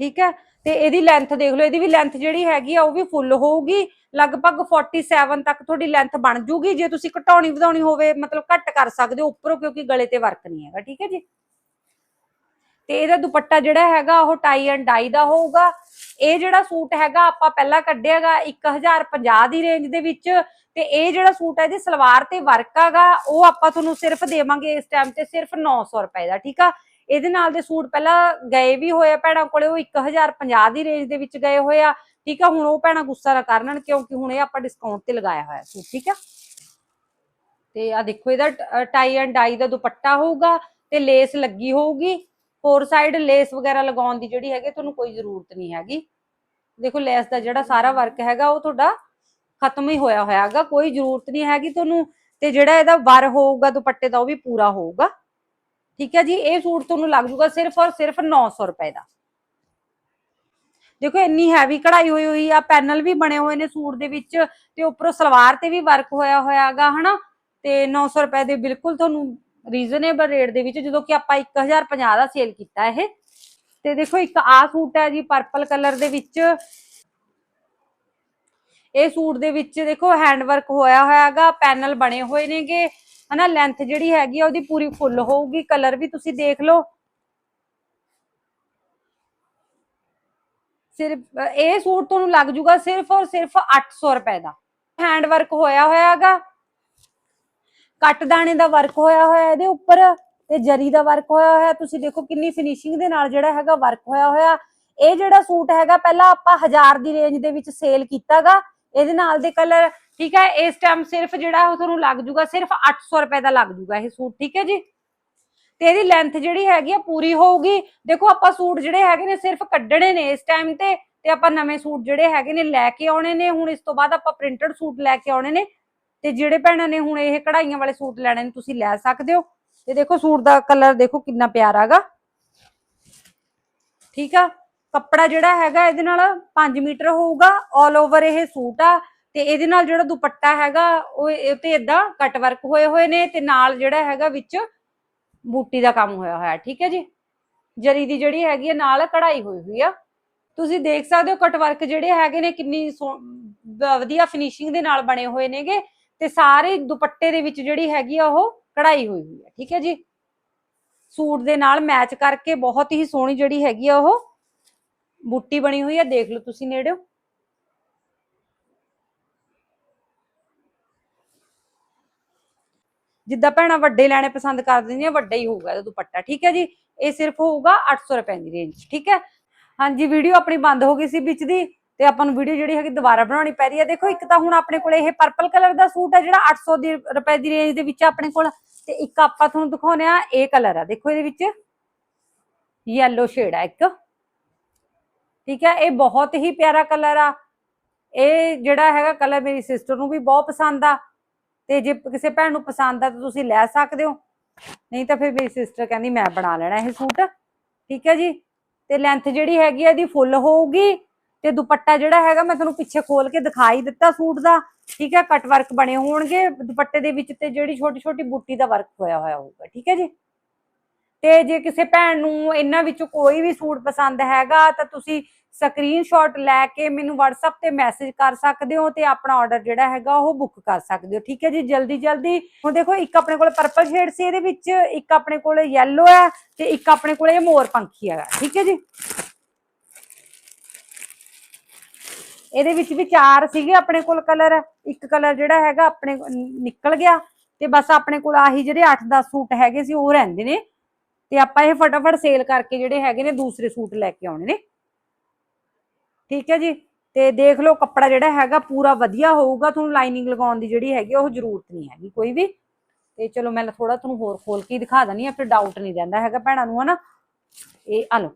ਠੀਕ ਹੈ? ਤੇ ਇਹਦੀ ਲੈਂਥ ਦੇਖ ਲਓ, ਇਹਦੀ ਵੀ ਲੈਂਥ ਜਿਹੜੀ ਹੈਗੀ ਆ, ਉਹ ਵੀ ਫੁੱਲ ਹੋਊਗੀ। ਲਗਭਗ 47 ਤੱਕ ਤੁਹਾਡੀ ਲੈਂਥ ਬਣ ਜੂਗੀ। ਜੇ ਤੁਸੀਂ ਘਟਾਉਣੀ, ਵਧਾਉਣੀ ਹੋਵੇ, ਮਤਲਬ ਘੱਟ ਕਰ ਸਕਦੇ ਹੋ ਉੱਪਰੋਂ, ਕਿਉਂਕਿ ਗਲੇ ਤੇ ਵਰਕ ਨਹੀਂ ਹੈਗਾ। ਠੀਕ ਹੈ ਜੀ? ਤੇ ਇਹਦਾ ਦੁਪੱਟਾ ਜਿਹੜਾ ਹੈਗਾ, ਉਹ ਟਾਈ ਐਂਡ ਡਾਈ ਦਾ ਹੋਊਗਾ। ਇਹ ਜਿਹੜਾ ਸੂਟ ਹੈਗਾ, ਆਪਾਂ ਪਹਿਲਾਂ ਕੱਢਿਆਗਾ 1050 ਦੀ ਰੇਂਜ ਦੇ ਵਿੱਚ। ਤੇ ਇਹ ਜਿਹੜਾ ਸੂਟ ਹੈ ਇਹਦੀ ਸਲਵਾਰ ਤੇ ਵਰਕ ਹੈਗਾ ਉਹ ਆਪਾਂ ਤੁਹਾਨੂੰ ਸਿਰਫ ਦੇਵਾਂਗੇ ਇਸ ਟਾਈਮ ਤੇ ਸਿਰਫ 900 ਰੁਪਏ ਦਾ, ਠੀਕ ਆ? ਇਹਦੇ ਨਾਲ ਦੇ ਸੂਟ ਪਹਿਲਾਂ ਗਏ ਵੀ ਹੋਏ ਆ ਭੈਣਾਂ ਕੋਲੇ, ਉਹ 1050 ਦੀ ਰੇਂਜ ਦੇ ਵਿੱਚ ਗਏ ਹੋਏ ਆ, ਠੀਕ ਆ? ਹੁਣ ਉਹ ਭੈਣਾਂ ਗੁੱਸਾ ਨਾ ਕਰਨਨ ਕਿਉਂਕਿ ਹੁਣ ਇਹ ਆਪਾਂ ਡਿਸਕਾਊਂਟ ਤੇ ਲਗਾਇਆ ਹੋਇਆ ਸੂਟ, ਠੀਕ ਆ? ਤੇ ਆ ਦੇਖੋ, ਇਹਦਾ ਟਾਈ ਐਂਡ ਡਾਈ ਦਾ ਦੁਪੱਟਾ ਹੋਊਗਾ ਤੇ ਲੇਸ ਲੱਗੀ ਹੋਊਗੀ। ਫੋਰ ਸਾਈਡ ਲੇਸ ਵਗੈਰਾ ਲਗਾਉਣ ਦੀ ਜਿਹੜੀ ਹੈਗੀ ਤੁਹਾਨੂੰ ਕੋਈ ਜ਼ਰੂਰਤ ਨਹੀਂ ਹੈਗੀ। ਦੇਖੋ ਲੈਸ ਦਾ ਜਿਹੜਾ ਸਾਰਾ ਵਰਕ ਹੈਗਾ, ਉਹ ਤੁਹਾਡਾ ਖਤਮ ਹੀ ਹੋਇਆ ਹੋਇਆ ਕੋਈ ਜ਼ਰੂਰਤ ਨਹੀਂ ਹੈਗੀ ਤੁਹਾਨੂੰ, ਤੇ ਜਿਹੜਾ ਇਹਦਾ ਵਰ ਹੋਊਗਾ, ਦੁਪੱਟੇ ਦਾ, ਉਹ ਵੀ ਪੂਰਾ ਹੋਊਗਾ। ਠੀਕ ਹੈ ਜੀ, ਇਹ ਸੂਟ ਤੁਹਾਨੂੰ ਲੱਗ ਜੂਗਾ ਸਿਰਫ ਔਰ ਸਿਰਫ 900 ਰੁਪਏ ਦਾ। ਦੇਖੋ, ਇੰਨੀ ਹੈਵੀ ਕਢਾਈ ਹੋਈ ਹੋਈ ਆ, ਪੈਨਲ ਵੀ ਬਣੇ ਹੋਏ ਨੇ ਸੂਟ ਦੇ ਵਿੱਚ, ਤੇ ਉੱਪਰੋਂ ਸਲਵਾਰ ਤੇ ਵੀ ਵਰਕ ਹੋਇਆ ਹੋਇਆ ਹਨਾ? ਤੇ 900 ਰੁਪਏ ਦੇ ਬਿਲਕੁਲ ਤੁਹਾਨੂੰ ਰੀਜ਼ਨੇਬਲ ਰੇਟ ਦੇ ਵਿੱਚ, ਜਦੋਂ ਕਿ ਆਪਾਂ 1050 ਦਾ ਸੇਲ ਕੀਤਾ ਇਹ। ਤੇ ਦੇਖੋ, ਇੱਕ ਆ ਸੂਟ ਹੈ ਜੀ ਪਰਪਲ ਕਲਰ ਦੇ ਵਿੱਚ ਇਹ ਸੂਟ ਦੇ ਵਿੱਚ ਦੇਖੋ ਹੈਂਡ ਵਰਕ ਹੋਇਆ ਹੋਇਆ ਹੈਗਾ ਪੈਨਲ ਬਣੇ ਹੋਏ ਨੇਗੇ, ਹਨਾ ਲੈਂਥ ਜਿਹੜੀ ਹੈਗੀ ਆ ਉਹਦੀ ਪੂਰੀ ਫੁੱਲ ਹੋਊਗੀ ਕਲਰ ਵੀ ਤੁਸੀਂ ਦੇਖ ਲਓ। ਸਿਰਫ, ਇਹ ਸੂਟ ਤੁਹਾਨੂੰ ਲੱਗ ਜੂਗਾ ਸਿਰਫ ਔਰ ਸਿਰਫ 800 ਰੁਪਏ ਦਾ। ਹੈਂਡ ਵਰਕ ਹੋਇਆ ਹੋਇਆ ਕੱਟ ਦਾਣੇ ਦਾ ਵਰਕ ਹੋਇਆ ਹੋਇਆ ਇਹਦੇ ਉੱਪਰ ਤੇ ਜਰੀ ਦਾ ਵਰਕ ਹੋਇਆ ਹੋਇਆ, ਤੁਸੀਂ ਦੇਖੋ ਕਿੰਨੀ ਫਿਨਿਸ਼ਿੰਗ ਦੇ ਨਾਲ ਜਿਹੜਾ ਹੈਗਾ ਵਰਕ ਹੋਇਆ ਹੋਇਆ। ਇਹ ਜਿਹੜਾ ਸੂਟ ਹੈਗਾ, ਪਹਿਲਾਂ ਆਪਾਂ 1000 ਦੀ ਰੇਂਜ ਦੇ ਵਿੱਚ ਸੇਲ ਕੀਤਾਗਾ ਇਹਦੇ ਨਾਲ ਦੇ ਕਲਰ ਠੀਕ ਹੈ, ਇਸ ਟਾਈਮ ਸਿਰਫ ਜਿਹੜਾ ਉਹ ਤੁਹਾਨੂੰ ਲੱਗ ਜੂਗਾ ਸਿਰਫ 800 ਰੁਪਏ ਦਾ ਲੱਗ ਜੂਗਾ ਇਹ ਸੂਟ, ਠੀਕ ਹੈ ਜੀ? ਤੇ ਇਹਦੀ ਲੈਂਥ ਜਿਹੜੀ ਹੈਗੀ ਆ, ਪੂਰੀ ਹੋਊਗੀ। ਦੇਖੋ, ਆਪਾਂ ਸੂਟ ਜਿਹੜੇ ਹੈਗੇ ਨੇ ਸਿਰਫ ਕੱਢਣੇ ਨੇ ਇਸ ਟਾਈਮ ਤੇ ਤੇ ਆਪਾਂ ਨਵੇਂ ਸੂਟ ਜਿਹੜੇ ਹੈਗੇ ਨੇ ਲੈ ਕੇ ਆਉਣੇ ਨੇ। ਹੁਣ ਇਸ ਤੋਂ ਬਾਅਦ ਆਪਾਂ ਪ੍ਰਿੰਟਡ ਸੂਟ ਲੈ ਕੇ ਆਉਣੇ ਨੇ। ਤੇ ਜਿਹੜੇ ਭੈਣਾਂ ਨੇ ਹੁਣ ਇਹ ਕਢਾਈਆਂ ਵਾਲੇ ਸੂਟ ਲੈਣੇ ਨੇ, ਤੁਸੀਂ ਲੈ ਸਕਦੇ ਹੋ। ਤੇ ਦੇਖੋ, ਸੂਟ ਦਾ ਕਲਰ ਦੇਖੋ ਕਿੰਨਾ ਪਿਆਰਾ ਹੈਗਾ। ਠੀਕ ਆ? ਕੱਪੜਾ ਜਿਹੜਾ ਹੈਗਾ ਇਹਦੇ ਨਾਲ 5 ਮੀਟਰ ਹੋਊਗਾ 올 ਓਵਰ ਇਹ ਸੂਟ ਆ, ਤੇ ਇਹਦੇ ਨਾਲ ਜਿਹੜਾ ਦੁਪੱਟਾ ਹੈਗਾ, ਉਹ ਇਹ ਤੇ ਇਦਾਂ ਕੱਟ ਵਰਕ ਹੋਏ ਹੋਏ ਨੇ, ਤੇ ਨਾਲ ਜਿਹੜਾ ਹੈਗਾ ਵਿੱਚ ਬੂਟੀ ਦਾ ਕੰਮ ਹੋਇਆ ਹੋਇਆ, ਠੀਕ ਹੈ ਜੀ? ਜਰੀ ਦੀ ਜਿਹੜੀ ਹੈਗੀ ਹੈ ਨਾਲ ਕਢਾਈ ਹੋਈ ਹੋਈ ਆ। ਤੁਸੀਂ ਦੇਖ ਸਕਦੇ ਹੋ ਕਟ ਵਰਕ ਜਿਹੜੇ ਹੈਗੇ ਨੇ, ਕਿੰਨੀ ਸੋ- ਵ- ਵਧੀਆ ਫਿਨਿਸ਼ਿੰਗ ਦੇ ਨਾਲ ਬਣੇ ਹੋਏ ਨੇਗੇ, ਤੇ ਸਾਰੇ ਦੁਪੱਟੇ ਦੇ ਵਿੱਚ ਜਿਹੜੀ ਹੈਗੀ ਆ, ਉਹ ਕਢਾਈ ਹੋਈ ਹੋਈ ਆ, ਠੀਕ ਹੈ ਜੀ? ਸੂਟ ਦੇ ਨਾਲ ਮੈਚ ਕਰਕੇ ਬਹੁਤ ਹੀ ਸੋਹਣੀ ਜਿਹੜੀ ਹੈਗੀ ਆ, ਉਹ ਬੂਟੀ ਬਣੀ ਹੋਈ ਹੈ ਦੇਖ ਲਓ ਤੁਸੀਂ ਨੇੜਿਓ। ਜਿੱਦਾਂ ਭੈਣਾਂ ਵੱਡੇ ਲੈਣੇ ਪਸੰਦ ਕਰ ਦਿੰਦੀਆਂ, ਵੱਡਾ ਹੀ ਹੋਊਗਾ ਇਹਦਾ ਦੁਪੱਟਾ, ਠੀਕ ਹੈ ਜੀ? ਇਹ ਸਿਰਫ ਹੋਊਗਾ 800 ਰੁਪਏ ਦੀ ਰੇਂਜ ਠੀਕ ਹੈ? ਹਾਂਜੀ ਵੀਡੀਓ ਆਪਣੀ ਬੰਦ ਹੋ ਗਈ ਸੀ ਵਿੱਚ ਦੀ, ਤੇ ਆਪਾਂ ਨੂੰ ਵੀਡੀਓ ਜਿਹੜੀ ਹੈਗੀ ਦੁਬਾਰਾ ਬਣਾਉਣੀ ਪੈ ਰਹੀ ਹੈ। ਦੇਖੋ, ਇੱਕ ਤਾਂ ਹੁਣ ਆਪਣੇ ਕੋਲ ਇਹ ਪਰਪਲ ਕਲਰ ਦਾ ਸੂਟ ਹੈ, ਜਿਹੜਾ 800 ਦੀ ਰੁਪਏ ਦੀ ਰੇਂਜ ਦੇ ਵਿੱਚ ਆਪਣੇ ਕੋਲ, ਤੇ ਇੱਕ ਆਪਾਂ ਤੁਹਾਨੂੰ ਦਿਖਾਉਨੇ ਆ ਇਹ ਕਲਰ ਆ। ਦੇਖੋ ਇਹਦੇ ਵਿੱਚ ਯੈਲੋ ਸ਼ੇਡ ਆ ਇੱਕ। ਠੀਕ ਹੈ, ਇਹ ਬਹੁਤ ਹੀ ਪਿਆਰਾ ਕਲਰ ਆ। ਇਹ ਜਿਹੜਾ ਹੈਗਾ ਕਲਰ ਮੇਰੀ ਸਿਸਟਰ ਨੂੰ ਵੀ ਬਹੁਤ ਪਸੰਦ ਆ। ਤੇ ਜੇ ਕਿਸੇ ਭੈਣ ਨੂੰ ਪਸੰਦ ਆ ਤਾਂ ਤੁਸੀਂ ਲੈ ਸਕਦੇ ਹੋ। ਨਹੀਂ ਤਾਂ ਫਿਰ ਮੇਰੀ ਸਿਸਟਰ ਕਹਿੰਦੀ, ਮੈਂ ਬਣਾ ਲੈਣਾ ਇਹ ਸੂਟ। ਠੀਕ ਹੈ ਜੀ? ਤੇ ਲੈਂਥ ਜਿਹੜੀ ਹੈਗੀ ਆ, ਇਹਦੀ ਫੁੱਲ ਹੋਊਗੀ। ਤੇ ਦੁਪੱਟਾ ਜਿਹੜਾ ਹੈਗਾ, ਮੈਂ ਤੁਹਾਨੂੰ ਪਿੱਛੇ ਖੋਲ ਕੇ ਦਿਖਾਈ ਦਿੱਤਾ ਸੂਟ ਦਾ। ਠੀਕ ਹੈ ਕਟ ਵਰਕ ਬਣੇ ਹੋਣਗੇ। ਦੁਪੱਟੇ ਦੇ ਵਿੱਚ ਤੇ ਜਿਹੜੀ ਛੋਟੀ ਛੋਟੀ ਬੂਟੀ ਦਾ ਵਰਕ ਹੋਇਆ ਹੋਇਆ ਹੋਊਗਾ। ਠੀਕ ਹੈ ਜੀ? ਤੇ ਜੇ ਕਿਸੇ ਭੈਣ ਨੂੰ ਇਹਨਾਂ ਵਿੱਚੋਂ ਕੋਈ ਵੀ ਸੂਟ ਪਸੰਦ ਹੈਗਾ, ਤਾਂ ਤੁਸੀਂ ਸਕਰੀਨਸ਼ਾਟ ਲੈ ਕੇ ਮੈਨੂੰ WhatsApp ਤੇ ਮੈਸੇਜ ਕਰ ਸਕਦੇ ਹੋ ਤੇ ਆਪਣਾ ਆਰਡਰ ਜਿਹੜਾ ਹੈਗਾ ਉਹ ਬੁੱਕ ਕਰ ਸਕਦੇ ਹੋ। ਠੀਕ ਹੈ ਜੀ? ਜਲਦੀ ਜਲਦੀ। ਹੁਣ ਦੇਖੋ, ਇੱਕ ਆਪਣੇ ਕੋਲ ਪਰਪਲ ਸ਼ੇਡ ਸੀ, ਇਹਦੇ ਵਿੱਚ ਇੱਕ ਆਪਣੇ ਕੋਲ ਯੈਲੋ ਹੈ ਤੇ ਇੱਕ ਆਪਣੇ ਕੋਲ ਇਹ ਮੋਰ ਪੰਖੀ ਹੈਗਾ। ਠੀਕ ਹੈ ਜੀ? ਇਹਦੇ ਵਿੱਚ ਵੀ ਚਾਰ ਸੀਗੇ ਆਪਣੇ ਕੋਲ ਕਲਰ ਇੱਕ ਕਲਰ ਜਿਹੜਾ ਹੈਗਾ ਆਪਣੇ ਨਿਕਲ ਗਿਆ ਤੇ ਬਸ ਆਪਣੇ ਕੋਲ ਆਹੀ ਜਿਹੜੇ 8-10 ਸੂਟ ਹੈਗੇ ਸੀ, ਉਹ ਰਹਿੰਦੇ ਨੇ। ਤੇ ਆਪਾਂ ਇਹ ਫਟਾਫਟ ਸੇਲ ਕਰਕੇ ਜਿਹੜੇ ਹੈਗੇ ਨੇ ਦੂਸਰੇ ਸੂਟ ਲੈ ਕੇ ਆਉਣੇ ਨੇ। ਠੀਕ ਹੈ ਜੀ? ਤੇ ਦੇਖ ਲਓ ਕੱਪੜਾ ਜਿਹੜਾ ਹੈਗਾ ਪੂਰਾ ਵਧੀਆ ਹੋਊਗਾ, ਤੁਹਾਨੂੰ ਲਾਈਨਿੰਗ ਲਗਾਉਣ ਦੀ ਜਿਹੜੀ ਹੈਗੀ ਉਹ ਜ਼ਰੂਰਤ ਨਹੀਂ ਹੈਗੀ ਕੋਈ ਵੀ। ਤੇ ਚਲੋ ਮੈਂ ਥੋੜਾ ਤੁਹਾਨੂੰ ਹੋਰ ਖੋਲ ਕੇ ਦਿਖਾ ਦਨੀ ਆ ਫਿਰ ਡਾਊਟ ਨਹੀਂ ਰਹਿੰਦਾ ਹੈਗਾ ਭੈਣਾਂ ਨੂੰ, ਹਨਾ? ਇਹ ਆ ਲਓ।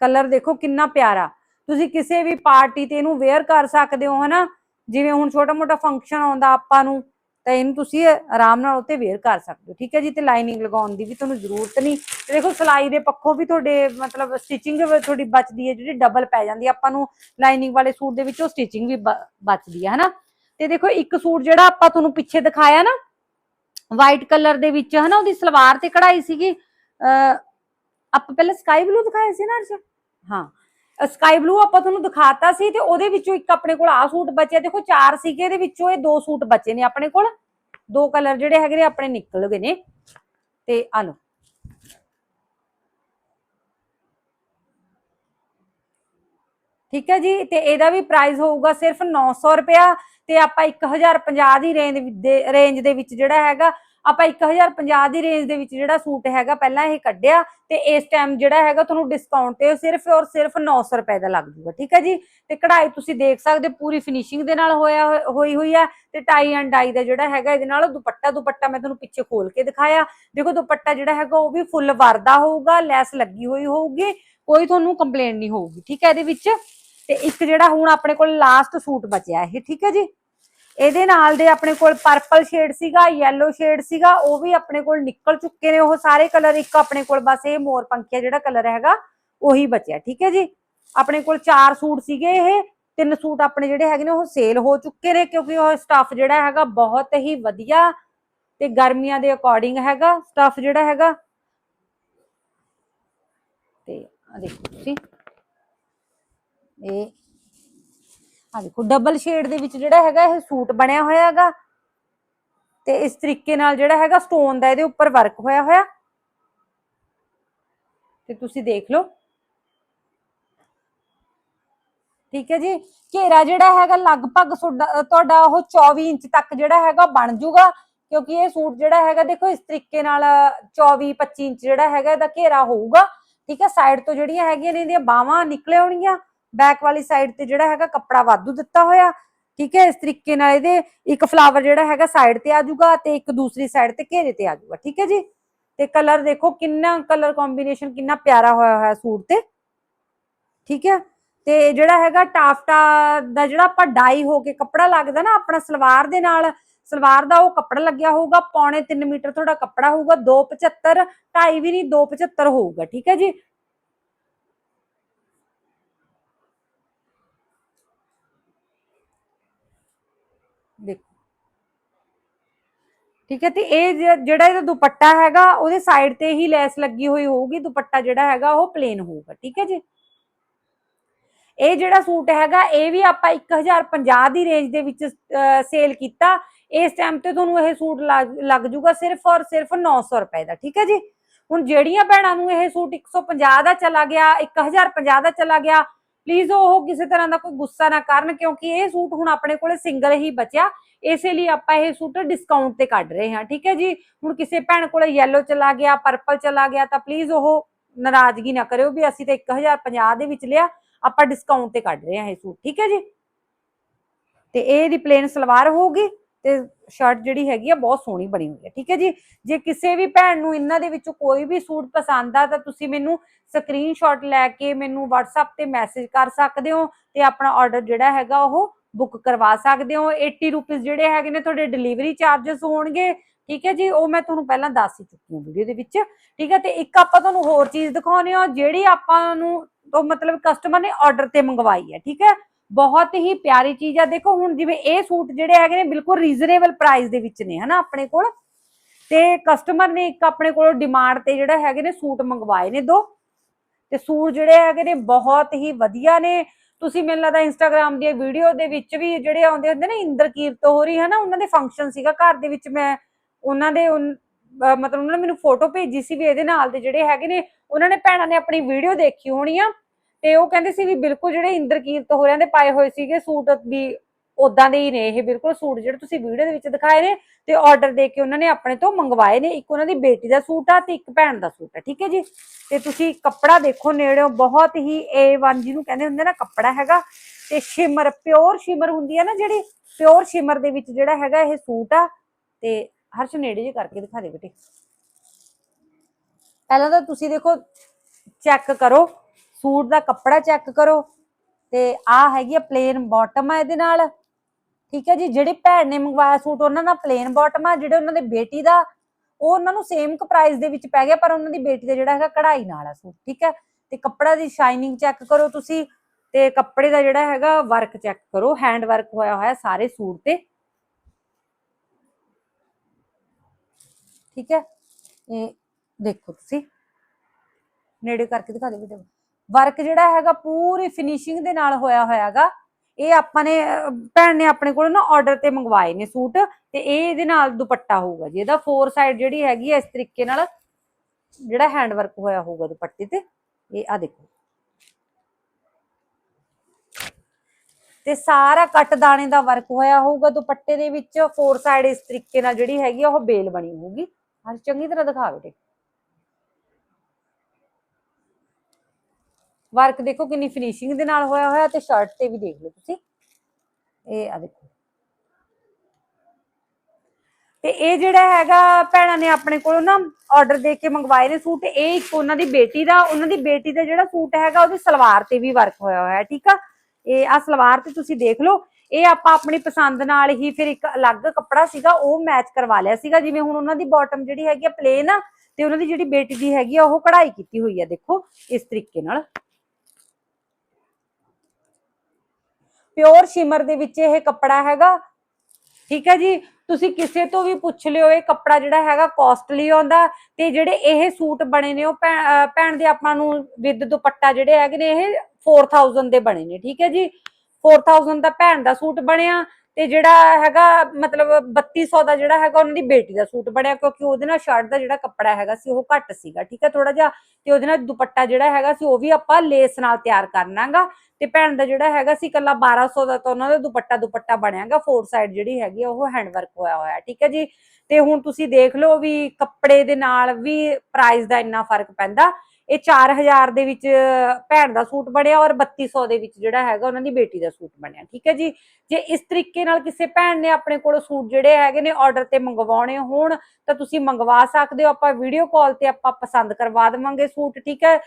ਕਲਰ ਦੇਖੋ ਕਿੰਨਾ ਪਿਆਰਾ। ਤੁਸੀਂ ਕਿਸੇ ਵੀ ਪਾਰਟੀ ਤੇ ਇਹਨੂੰ ਵੇਅਰ ਕਰ ਸਕਦੇ ਹੋ, ਹਨਾ? ਜਿਵੇਂ ਹੁਣ ਛੋਟਾ ਮੋਟਾ ਫੰਕਸ਼ਨ ਆਉਂਦਾ ਆਪਾਂ ਨੂੰ ਤਾਂ ਇਹਨੂੰ ਤੁਸੀਂ ਆਰਾਮ ਨਾਲ ਉੱਤੇ ਵੇਅਰ ਕਰ ਸਕਦੇ ਹੋ। ਠੀਕ ਹੈ ਜੀ? ਤੇ ਲਾਈਨਿੰਗ ਲਗਾਉਣ ਦੀ ਵੀ ਤੁਹਾਨੂੰ ਜ਼ਰੂਰਤ ਨਹੀਂ। ਤੇ ਦੇਖੋ, ਸਿਲਾਈ ਦੇ ਪੱਖੋਂ ਵੀ ਤੁਹਾਡੇ ਮਤਲਬ ਸਟਿਚਿੰਗ ਤੁਹਾਡੀ ਬਚਦੀ ਹੈ, ਜਿਹੜੀ ਡਬਲ ਪੈ ਜਾਂਦੀ ਹੈ। ਆਪਾਂ ਨੂੰ ਲਾਈਨਿੰਗ ਵਾਲੇ ਸੂਟ ਦੇ ਵਿੱਚ ਸਟਿਚਿੰਗ ਵੀ ਬਚਦੀ ਹੈ, ਹਨਾ? ਤੇ ਦੇਖੋ, ਇੱਕ ਸੂਟ ਜਿਹੜਾ ਆਪਾਂ ਤੁਹਾਨੂੰ ਪਿੱਛੇ ਦਿਖਾਇਆ ਨਾ ਵਾਈਟ ਕਲਰ ਦੇ ਵਿੱਚ, ਹਨਾ? ਉਹਦੀ ਸਲਵਾਰ ਤੇ ਕਢਾਈ ਸੀਗੀ। ਅਹ, ਆਪਾਂ ਪਹਿਲਾਂ ਸਕਾਈ ਬਲੂ ਦਿਖਾਇਆ ਸੀ ਨਾ ਅਰਸ਼ ਹਾਂ। ਸਕਾਈ ਬਲੂ ਆਪਾਂ ਤੁਹਾਨੂੰ ਦਿਖਾਤਾ ਸੀ ਤੇ ਉਹਦੇ ਵਿੱਚੋਂ ਇੱਕ ਆਪਣੇ ਕੋਲ ਆ ਸੂਟ ਬਚਿਆ। ਦੇਖੋ, ਚਾਰ ਸੀਗੇ, ਇਹਦੇ ਵਿੱਚੋਂ ਇਹ ਦੋ ਸੂਟ ਬਚੇ ਨੇ ਆਪਣੇ ਕੋਲ। ਦੋ ਕਲਰ ਜਿਹੜੇ ਹੈਗੇ ਨੇ, ਆਪਣੇ ਨਿਕਲ ਗਏ ਨੇ। ਤੇ ਆ ਲਓ। ਠੀਕ ਹੈ ਜੀ, ਤੇ ਇਹਦਾ ਵੀ ਪ੍ਰਾਈਸ ਹੋਊਗਾ ਸਿਰਫ 900 ਰੁਪਿਆ ਤੇ ਆਪਾਂ 1050 ਦੀ ਰੇਂਜ ਦੇ ਰੇਂਜ ਦੇ ਵਿੱਚ ਜਿਹੜਾ ਹੈਗਾ ਆਪਾਂ 1050 ਦੀ ਰੇਂਜ ਦੇ ਵਿੱਚ ਜਿਹੜਾ ਸੂਟ ਹੈਗਾ ਪਹਿਲਾਂ ਇਹ ਕੱਢਿਆ ਤੇ ਇਸ ਟਾਈਮ ਜਿਹੜਾ ਹੈਗਾ ਤੁਹਾਨੂੰ ਡਿਸਕਾਊਂਟ ਤੇ ਸਿਰਫ ਔਰ ਸਿਰਫ 900 ਰੁਪਏ ਦਾ ਲੱਗ ਜੂਗਾ ਠੀਕ ਹੈ ਜੀ? ਤੇ ਕਢਾਈ ਤੁਸੀਂ ਦੇਖ ਸਕਦੇ ਹੋ, ਪੂਰੀ ਫਿਨਿਸ਼ਿੰਗ ਦੇ ਨਾਲ ਹੋਇਆ ਹੋਈ ਹੋਈ ਆ ਤੇ ਟਾਈ ਐਂਡ ਡਾਈ ਦਾ ਜਿਹੜਾ ਹੈਗਾ ਇਹਦੇ ਨਾਲ ਦੁਪੱਟਾ ਦੁਪੱਟਾ ਮੈਂ ਤੁਹਾਨੂੰ ਪਿੱਛੇ ਖੋਲ ਕੇ ਦਿਖਾਇਆ। ਦੇਖੋ ਦੁਪੱਟਾ ਜਿਹੜਾ ਹੈਗਾ ਉਹ ਵੀ ਫੁੱਲ ਵਰਦਾ ਹੋਊਗਾ ਲੈਸ ਲੱਗੀ ਹੋਈ ਹੋਊਗੀ ਕੋਈ ਤੁਹਾਨੂੰ ਕੰਪਲੇਂਟ ਨਹੀਂ ਹੋਊਗੀ ਠੀਕ ਹੈ ਇਹਦੇ ਵਿੱਚ? ਤੇ ਇੱਕ ਜਿਹੜਾ ਹੁਣ ਆਪਣੇ ਕੋਲ ਲਾਸਟ ਸੂਟ ਬਚਿਆ ਇਹ ਠੀਕ ਹੈ ਜੀ? ਇਹਦੇ ਨਾਲ ਦੇ ਆਪਣੇ ਕੋਲ ਪਰਪਲ ਸ਼ੇਡ ਸੀਗਾ ਯੈਲੋ ਸ਼ੇਡ ਸੀਗਾ, ਉਹ ਵੀ ਆਪਣੇ ਕੋਲ ਨਿਕਲ ਚੁੱਕੇ ਨੇ, ਉਹ ਸਾਰੇ ਕਲਰ ਇੱਕ ਆਪਣੇ ਕੋਲ ਬਸ ਇਹ ਮੋਰ ਪੰਖੀਆ ਜਿਹੜਾ ਕਲਰ ਹੈਗਾ, ਉਹੀ ਬਚਿਆ, ਠੀਕ ਹੈ ਜੀ? ਆਪਣੇ ਕੋਲ ਚਾਰ ਸੂਟ ਸੀਗੇ ਇਹ, ਤਿੰਨ ਸੂਟ ਆਪਣੇ ਜਿਹੜੇ ਹੈਗੇ ਨੇ ਉਹ ਸੇਲ ਹੋ ਚੁੱਕੇ ਨੇ, ਕਿਉਂਕਿ ਉਹ ਸਟੱਫ ਜਿਹੜਾ ਹੈਗਾ ਬਹੁਤ ਹੀ ਵਧੀਆ ਤੇ ਗਰਮੀਆਂ ਦੇ ਅਕੋਰਡਿੰਗ ਹੈਗਾ ਸਟੱਫ ਜਿਹੜਾ ਹੈਗਾ। ਤੇ ਆ ਦੇਖੋ ਤੁਸੀਂ, ਇਹ ਆ ਦੇਖੋ ਡਬਲ ਸ਼ੇਡ ਦੇ ਵਿੱਚ ਜਿਹੜਾ ਹੈਗਾ ਇਹ ਸੂਟ ਬਣਿਆ ਹੋਇਆ ਹੈਗਾ। ਤੇ ਇਸ ਤਰੀਕੇ ਨਾਲ ਜਿਹੜਾ ਹੈਗਾ ਸਟੋਨ ਦਾ ਇਹਦੇ ਉੱਪਰ ਵਰਕ ਹੋਇਆ ਹੋਇਆ। ਤੇ ਤੁਸੀਂ ਦੇਖ ਲਓ। ਠੀਕ ਹੈ ਜੀ? ਘੇਰਾ ਜਿਹੜਾ ਹੈਗਾ ਲਗਭਗ ਤੁਹਾਡਾ ਉਹ 24 ਇੰਚ ਤੱਕ ਜਿਹੜਾ ਹੈਗਾ ਬਣ ਜਾਊਗਾ। ਕਿਉਂਕਿ ਇਹ ਸੂਟ ਜਿਹੜਾ ਹੈਗਾ, ਦੇਖੋ, ਇਸ ਤਰੀਕੇ ਨਾਲ 24 25 ਇੰਚ ਜਿਹੜਾ ਹੈਗਾ ਇਹਦਾ ਘੇਰਾ ਹੋਊਗਾ। ਠੀਕ ਹੈ? ਸਾਈਡ ਤੋਂ ਜਿਹੜੀਆਂ ਹੈਗੀਆਂ ਨੇ, ਇਹਦੀਆਂ ਬਾਹਾਂ ਨਿਕਲੇ ਆਉਣਗੀਆਂ। ਬੈਕ ਵਾਲੀ ਸਾਈਡ ਤੇ ਜਿਹੜਾ ਹੈਗਾ ਕੱਪੜਾ ਵਾਧੂ ਦਿੱਤਾ ਹੋਇਆ, ਠੀਕ ਹੈ, ਇਸ ਤਰੀਕੇ ਨਾਲ ਇਹਦੇ ਇੱਕ ਫਲਾਵਰ ਜਿਹੜਾ ਹੈਗਾ ਸਾਈਡ ਤੇ ਆ ਜਾਊਗਾ ਤੇ ਇੱਕ ਦੂਸਰੀ ਸਾਈਡ ਤੇ ਘੇਰੇ ਤੇ ਆ ਜਾਊਗਾ, ਠੀਕ ਹੈ ਜੀ? ਤੇ ਕਲਰ ਦੇਖੋ ਕਿੰਨਾ ਕਲਰ ਕੰਬੀਨੇਸ਼ਨ ਕਿੰਨਾ ਪਿਆਰਾ ਹੋਇਆ ਹੋਇਆ ਸੂਟ ਤੇ, ਠੀਕ ਹੈ? ਤੇ ਜਿਹੜਾ ਹੈਗਾ ਟਾਫਟਾ ਦਾ ਜਿਹੜਾ ਆਪਾਂ ਡਾਈ ਹੋ ਕੇ ਕੱਪੜਾ ਲੱਗਦਾ ਨਾ ਆਪਣਾ ਸਲਵਾਰ ਦੇ ਨਾਲ, ਸਲਵਾਰ ਦਾ ਉਹ ਕੱਪੜਾ ਲੱਗਿਆ ਹੋਊਗਾ, ਪੌਣੇ 3 ਮੀਟਰ ਤੁਹਾਡਾ ਕੱਪੜਾ ਹੋਊਗਾ 275 ਢਾਈ ਵੀ ਨਹੀਂ 275 ਹੋਊਗਾ, ਠੀਕ ਹੈ ਜੀ ਦੇਖੋ ਠੀਕ ਹੈ, ਤੇ ਇਹ ਜਿਹੜਾ ਇਹਦਾ ਦੁਪੱਟਾ ਹੈਗਾ, ਉਹਦੇ ਸਾਈਡ ਤੇ ਹੀ ਲੈਸ ਲੱਗੀ ਹੋਈ ਹੋਊਗੀ, ਦੁਪੱਟਾ ਜਿਹੜਾ ਹੈਗਾ, ਉਹ ਪਲੇਨ ਹੋਊਗਾ, ਠੀਕ ਹੈ ਜੀ। ਇਹ ਜਿਹੜਾ ਸੂਟ ਹੈਗਾ, ਇਹ ਵੀ ਆਪਾਂ 1050 ਦੀ ਰੇਂਜ ਦੇ ਵਿੱਚ ਸੇਲ ਕੀਤਾ। ਇਸ ਟਾਈਮ ਤੇ ਤੁਹਾਨੂੰ ਇਹ ਸੂਟ ਲੱਗ ਲੱਗ ਜੂਗਾ ਸਿਰਫ ਔਰ ਸਿਰਫ 900 ਰੁਪਏ ਦਾ, ਠੀਕ ਹੈ ਜੀ। ਹੁਣ ਜਿਹੜੀਆਂ ਭੈਣਾਂ ਨੂੰ ਇਹ ਸੂਟ 150 ਦਾ ਚਲਾ ਗਿਆ 1050 ਦਾ ਚਲਾ ਗਿਆ ਪਲੀਜ਼ ਉਹ ਕਿਸੇ ਤਰ੍ਹਾਂ ਦਾ ਕੋਈ ਗੁੱਸਾ ਨਾ ਕਰਨ ਕਿਉਂਕਿ ਇਹ ਸੂਟ ਹੁਣ ਆਪਣੇ ਕੋਲੇ ਸਿੰਗਲ ਹੀ ਬਚਿਆ। ਇਸੇ ਲਈ ਆਪਾਂ ਇਹ ਸੂਟ ਡਿਸਕਾਊਂਟ ਤੇ ਕੱਢ ਰਹੇ ਹਾਂ, ਠੀਕ ਹੈ ਜੀ? ਹੁਣ ਕਿਸੇ ਭੈਣ ਕੋਲੇ ਯੈਲੋ ਚਲਾ ਗਿਆ ਪਰਪਲ ਚਲਾ ਗਿਆ, ਤਾਂ ਪਲੀਜ਼ ਉਹ ਨਾਰਾਜ਼ਗੀ ਨਾ ਕਰਿਓ ਵੀ ਅਸੀਂ ਤਾਂ 1050 ਦੇ ਵਿੱਚ ਲਿਆ, ਆਪਾਂ ਡਿਸਕਾਊਂਟ ਤੇ ਕੱਢ ਰਹੇ ਹਾਂ ਇਹ ਸੂਟ, ਠੀਕ ਹੈ ਜੀ? ਤੇ ਇਹ ਇਹਦੀ ਪਲੇਨ ਸਲਵਾਰ ਹੋਊਗੀ। ਤੇ ਸ਼ਰਟ ਜਿਹੜੀ ਹੈਗੀ ਆ ਬਹੁਤ ਸੋਹਣੀ ਬਣੀ ਹੋਈ ਹੈ ਠੀਕ ਹੈ ਜੀ? ਜੇ ਕਿਸੇ ਵੀ ਭੈਣ ਨੂੰ ਇਹਨਾਂ ਦੇ ਵਿੱਚੋਂ ਕੋਈ ਵੀ ਸੂਟ ਪਸੰਦ ਆ, ਤਾਂ ਤੁਸੀਂ ਮੈਨੂੰ ਸਕਰੀਨਸ਼ਾਟ ਲੈ ਕੇ ਮੈਨੂੰ WhatsApp ਤੇ ਮੈਸੇਜ ਕਰ ਸਕਦੇ ਹੋ ਤੇ ਆਪਣਾ ਆਰਡਰ ਜਿਹੜਾ ਹੈਗਾ ਉਹ ਬੁੱਕ ਕਰਵਾ ਸਕਦੇ ਹੋ। 80 ਰੁਪਏ ਜਿਹੜੇ ਹੈਗੇ ਨੇ ਤੁਹਾਡੇ ਡਿਲੀਵਰੀ ਚਾਰजेस ਹੋਣਗੇ, ਠੀਕ ਹੈ ਜੀ? ਉਹ ਮੈਂ ਤੁਹਾਨੂੰ ਪਹਿਲਾਂ ਦੱਸ ਹੀ ਚੁੱਕੀ ਹਾਂ ਵੀਡੀਓ ਦੇ ਵਿੱਚ, ਠੀਕ ਹੈ? ਤੇ ਇੱਕ ਆਪਾਂ ਤੁਹਾਨੂੰ ਹੋਰ ਚੀਜ਼ ਦਿਖਾਉਣੀ ਆ ਜਿਹੜੀ ਆਪਾਂ ਨੂੰ ਤੋਂ ਮਤਲਬ ਕਸਟਮਰ ਨੇ ਆਰਡਰ ਤੇ ਮੰਗਵਾਈ ਹੈ, ਠੀਕ ਹੈ? ਬਹੁਤ ਹੀ ਪਿਆਰੀ ਚੀਜ਼ ਆ। ਦੇਖੋ ਹੁਣ ਜਿਵੇਂ ਇਹ ਸੂਟ ਜਿਹੜੇ ਹੈਗੇ ਨੇ ਬਿਲਕੁਲ ਰੀਜ਼ਨੇਬਲ ਪ੍ਰਾਈਸ ਦੇ ਵਿੱਚ ਨੇ, ਹਨਾ, ਆਪਣੇ ਕੋਲ। ਤੇ ਕਸਟਮਰ ਨੇ ਇੱਕ ਆਪਣੇ ਕੋਲ ਡਿਮਾਂਡ ਤੇ ਜਿਹੜਾ ਹੈਗੇ ਨੇ ਸੂਟ ਮੰਗਵਾਏ ਨੇ ਦੋ। ਤੇ ਸੂਟ ਜਿਹੜੇ ਹੈਗੇ ਨੇ ਬਹੁਤ ਹੀ ਵਧੀਆ ਨੇ। ਤੁਸੀਂ ਮੈਨੂੰ ਲੱਗਦਾ ਇੰਸਟਾਗ੍ਰam ਦੀ ਵੀਡੀਓ ਦੇ ਵਿੱਚ ਵੀ ਜਿਹੜੇ ਆਉਂਦੇ ਹੁੰਦੇ ਨੇ ਇੰਦਰਕੀਰਤ ਹੋਰੀ, ਹਨਾ, ਉਹਨਾਂ ਦੇ ਫੰਕਸ਼ਨ ਸੀਗਾ। ਘਰ ਦੇ ਵਿੱਚ ਮੈਂ ਉਹਨਾਂ ਦੇ ਮਤਲਬ ਉਹਨਾਂ ਨੇ ਮੈਨੂੰ ਫੋਟੋ ਭੇਜੀ ਸੀ ਵੀ ਇਹਦੇ ਨਾਲ ਦੇ ਜਿਹੜੇ ਹੈਗੇ ਨੇ, ਉਹਨਾਂ ਨੇ ਭੈਣਾਂ ਨੇ ਆਪਣੀ ਵੀਡੀਓ ਦੇਖੀ ਹੋਣੀ ਆ। ਤੇ ਉਹ ਕਹਿੰਦੇ ਸੀ ਵੀ ਬਿਲਕੁਲ ਜਿਹੜੇ ਇੰਦਰਕੀਰਤ ਹੋਰਿਆਂ ਦੇ ਪਾਏ ਹੋਏ ਸੀਗੇ, ਸੂਟ ਵੀ ਉਦਾਂ ਦੇ ਹੀ ਨੇ ਇਹ, ਬਿਲਕੁਲ ਸੂਟ ਜਿਹੜੇ ਤੁਸੀਂ ਵੀਡੀਓ ਦੇ ਵਿੱਚ ਦਿਖਾਏ ਨੇ ਤੇ ਆਰਡਰ ਦੇ ਕੇ ਉਹਨਾਂ ਨੇ ਆਪਣੇ ਤੋਂ ਮੰਗਵਾਏ ਨੇ। ਇੱਕ ਉਹਨਾਂ ਦੀ ਬੇਟੀ ਦਾ ਸੂਟ ਆ ਤੇ ਇੱਕ ਭੈਣ ਦਾ ਸੂਟ ਆ, ਠੀਕ ਹੈ ਜੀ? ਤੇ ਤੁਸੀਂ ਕੱਪੜਾ ਦੇਖੋ ਨੇੜਿਓਂ, ਬਹੁਤ ਹੀ A1 ਜਿਹਨੂੰ ਕਹਿੰਦੇ ਹੁੰਦੇ ਨਾ ਕੱਪੜਾ ਹੈਗਾ, ਤੇ ਸ਼ਿਮਰ ਪਿਓਰ ਸ਼ਿਮਰ ਹੁੰਦੀ ਹੈ ਨਾ ਜਿਹੜੀ ਪਿਓਰ ਸ਼ਿਮਰ ਦੇ ਵਿੱਚ ਜਿਹੜਾ ਹੈਗਾ ਇਹ ਸੂਟ ਆ। ਤੇ ਹਰਸ਼ ਨੇੜੇ ਜੇ ਕਰਕੇ ਦਿਖਾ ਦੇ ਬੇਟੇ। ਪਹਿਲਾਂ ਤਾਂ ਤੁਸੀਂ ਦੇਖੋ ਚੈੱਕ ਕਰੋ। ਸੂਟ ਦਾ ਕੱਪੜਾ ਚੈੱਕ ਕਰੋ ਤੇ ਆ ਹੈਗੀ ਆ ਪਲੇਨ ਬਾਟਮ ਆ ਇਹਦੇ ਨਾਲ। ਠੀਕ ਹੈ ਜੀ, ਜਿਹੜੀ ਭੈਣ ਨੇ ਮੰਗਵਾਇਆ ਸੂਟ, ਉਹਨਾਂ ਦਾ ਪਲੇਨ ਬਾਟਮ ਆ, ਜਿਹੜੇ ਉਹਨਾਂ ਦੇ ਬੇਟੀ ਦਾ, ਉਹ ਉਹਨਾਂ ਨੂੰ ਸੇਮ ਕ ਪ੍ਰਾਈਸ ਦੇ ਵਿੱਚ ਪੈ ਗਿਆ, ਪਰ ਉਹਨਾਂ ਦੀ ਬੇਟੀ ਦਾ ਜਿਹੜਾ ਹੈਗਾ ਕਢਾਈ ਨਾਲ ਆ ਸੂਟ, ਠੀਕ ਹੈ? ਤੇ ਕੱਪੜਾ ਦੀ ਸ਼ਾਈਨਿੰਗ ਚੈੱਕ ਕਰੋ ਤੁਸੀਂ, ਤੇ ਕੱਪੜੇ ਦਾ ਜਿਹੜਾ ਹੈਗਾ ਵਰਕ ਚੈੱਕ ਕਰੋ ਹੈਂਡ ਵਰਕ ਹੋਇਆ ਹੋਇਆ ਸਾਰੇ ਸੂਟ ਤੇ। ਠੀਕ ਹੈ? ਇਹ ਦੇਖੋ ਤੁਸੀਂ। ਨੇੜੇ ਕਰਕੇ ਦਿਖਾ ਦੇ ਵੀਡੀਓ ਵਰਕ ਜਿਹੜਾ ਹੈਗਾ ਪੂਰੀ ਫਿਨਿਸ਼ਿੰਗ ਦੇ ਨਾਲ ਹੋਇਆ ਹੋਇਆਗਾ। ਇਹ ਆਪਾਂ ਨੇ ਭੈਣ ਨੇ ਆਪਣੇ ਕੋਲ ਨਾ ਆਰਡਰ ਤੇ ਮੰਗਵਾਏ ਨੇ ਸੂਟ ਤੇ ਇਹ ਇਹਦੇ ਨਾਲ ਦੁਪੱਟਾ ਹੋਊਗਾ ਜੀ। ਇਹਦਾ ਫੋਰ ਸਾਈਡ ਜਿਹੜੀ ਹੈਗੀ ਹੈ ਇਸ ਤਰੀਕੇ ਨਾਲ ਜਿਹੜਾ ਹੈਂਡ ਵਰਕ ਹੋਇਆ ਹੋਊਗਾ ਦੁਪੱਟੇ ਤੇ। ਇਹ ਆ ਦੇਖੋ। ਤੇ ਸਾਰਾ ਕੱਟ ਦਾਣੇ ਦਾ ਵਰਕ ਹੋਇਆ ਹੋਊਗਾ ਦੁਪੱਟੇ ਦੇ ਵਿੱਚ। ਫੋਰ ਸਾਈਡ ਇਸ ਤਰੀਕੇ ਨਾਲ ਜਿਹੜੀ ਹੈਗੀ ਆ, ਉਹ ਬੇਲ ਬਣੀ ਹੋਊਗੀ। ਹਾਂ ਚੰਗੀ ਤਰ੍ਹਾਂ ਦਿਖਾ ਬੇਟੇ ਵਰਕ ਦੇਖੋ ਕਿੰਨੀ ਫਿਨਿਸ਼ਿੰਗ ਦੇ ਨਾਲ ਹੋਇਆ ਹੋਇਆ ਤੇ ਸ਼ਰਟ ਤੇ ਵੀ ਦੇਖ ਲਓ ਤੁਸੀਂ। ਇਹ ਆ ਦੇਖੋ। ਤੇ ਇਹ ਜਿਹੜਾ ਹੈਗਾ ਭੈਣਾਂ ਨੇ ਆਪਣੇ ਕੋਲੋਂ ਨਾ ਆਰਡਰ ਦੇ ਕੇ ਮੰਗਵਾਏ ਨੇ ਸੂਟ ਇਹ ਇੱਕ ਉਹਨਾਂ ਦੀ ਬੇਟੀ ਦਾ, ਉਹਨਾਂ ਦੀ ਬੇਟੀ ਦਾ ਜਿਹੜਾ ਸੂਟ ਹੈਗਾ, ਉਹਦੀ ਸਲਵਾਰ ਤੇ ਵੀ ਵਰਕ ਹੋਇਆ ਹੋਇਆ ਹੈ ਠੀਕ ਆ? ਇਹ ਆ ਸਲਵਾਰ ਤੇ ਤੁਸੀਂ ਦੇਖ ਲਓ। ਇਹ ਆਪਾਂ ਆਪਣੀ ਪਸੰਦ ਨਾਲ ਹੀ ਫਿਰ ਇੱਕ ਅਲੱਗ ਕੱਪੜਾ ਸੀਗਾ, ਉਹ ਮੈਚ ਕਰਵਾ ਲਿਆ ਸੀਗਾ। ਜਿਵੇਂ ਹੁਣ ਉਹਨਾਂ ਦੀ ਬਾਟਮ ਜਿਹੜੀ ਹੈਗੀ ਆ ਪਲੇਨ ਆ, ਤੇ ਉਹਨਾਂ ਦੀ ਜਿਹੜੀ ਬੇਟੀ ਦੀ ਹੈਗੀ ਆ, ਉਹ ਕਢਾਈ ਕੀਤੀ ਹੋਈ ਆ, ਦੇਖੋ, ਇਸ ਤਰੀਕੇ ਨਾਲ। ਪਿਓਰ ਸ਼ਿਮਰ ਦੇ ਵਿੱਚ ਇਹ ਕੱਪੜਾ ਹੈਗਾ। ਠੀਕ ਹੈ ਜੀ? ਤੁਸੀਂ ਕਿਸੇ ਤੋਂ ਵੀ ਪੁੱਛ ਲਿਓ, ਇਹ ਕੱਪੜਾ ਜਿਹੜਾ ਹੈਗਾ ਕਾਸਟਲੀ ਆਉਂਦਾ ਤੇ ਜਿਹੜੇ ਇਹ ਸੂਟ ਬਣੇ ਨੇ ਉਹ ਭੈ- ਭੈਣ ਦੇ ਆਪਾਂ ਨੂੰ ਵਿਦ ਦੁਪੱਟਾ ਜਿਹੜੇ ਹੈਗੇ ਨੇ ਇਹ 4000 ਦੇ ਬਣੇ ਨੇ। ਠੀਕ ਹੈ ਜੀ? 4000 ਦਾ ਭੈਣ ਦਾ ਸੂਟ ਬਣਿਆ ਤੇ ਜਿਹੜਾ ਹੈਗਾ, ਮਤਲਬ 3200 ਦਾ ਜਿਹੜਾ ਹੈਗਾ, ਉਹਨਾਂ ਦੀ ਬੇਟੀ ਦਾ ਸੂਟ ਬਣਿਆ, ਕਿਉਂਕਿ ਉਹਦੇ ਨਾਲ ਸ਼ਰਟ ਦਾ ਜਿਹੜਾ ਕੱਪੜਾ ਹੈਗਾ ਸੀ, ਉਹ ਘੱਟ ਸੀਗਾ, ਠੀਕ ਹੈ ਥੋੜਾ ਜਿਹਾ, ਤੇ ਉਹਦੇ ਨਾਲ ਦੁਪੱਟਾ ਜਿਹੜਾ ਹੈਗਾ ਸੀ, ਉਹ ਵੀ ਆਪਾਂ ਲੇਸ ਨਾਲ ਤਿਆਰ ਕਰਨਾਗਾ, ਤੇ ਭੈਣ ਦਾ ਜਿਹੜਾ ਹੈਗਾ ਸੀ ਕੱਲਾ 1200 ਦਾ ਤਾਂ ਉਹਨਾਂ ਦਾ ਦੁਪੱਟਾ ਦੁਪੱਟਾ ਬਣਿਆਗਾ ਫੋਰ ਸਾਈਡ ਜਿਹੜੀ ਹੈਗੀ ਆ, ਉਹ ਹੈਂਡ ਵਰਕ ਹੋਇਆ ਹੋਇਆ, ਠੀਕ ਹੈ ਜੀ, ਤੇ ਹੁਣ ਤੁਸੀਂ ਦੇਖ ਲਓ ਵੀ ਕੱਪੜੇ ਦੇ ਨਾਲ ਵੀ ਪ੍ਰਾਈਸ ਦਾ ਇੰਨਾ ਫ਼ਰਕ ਪੈਂਦਾ ਇਹ 4000 ਦੇ ਵਿੱਚ ਭੈਣ ਦਾ ਸੂਟ ਬਣਿਆ ਔਰ 3200 ਦੇ ਵਿੱਚ ਜਿਹੜਾ ਹੈਗਾ ਉਹਨਾਂ ਦੀ ਬੇਟੀ ਦਾ ਸੂਟ ਬਣਿਆ, ਠੀਕ ਹੈ ਜੀ? ਜੇ ਇਸ ਤਰੀਕੇ ਨਾਲ ਕਿਸੇ ਭੈਣ ਨੇ ਆਪਣੇ ਕੋਲ ਸੂਟ ਜਿਹੜੇ ਹੈਗੇ ਨੇ ਆਰਡਰ ਤੇ ਮੰਗਵਾਉਣੇ ਹੋਣ, ਤਾਂ ਤੁਸੀਂ ਮੰਗਵਾ ਸਕਦੇ ਹੋ, ਆਪਾਂ ਵੀਡੀਓ ਕਾਲ ਤੇ ਆਪਾਂ ਪਸੰਦ ਕਰਵਾ ਦੇਵਾਂਗੇ ਸੂਟ, ਠੀਕ ਹੈ?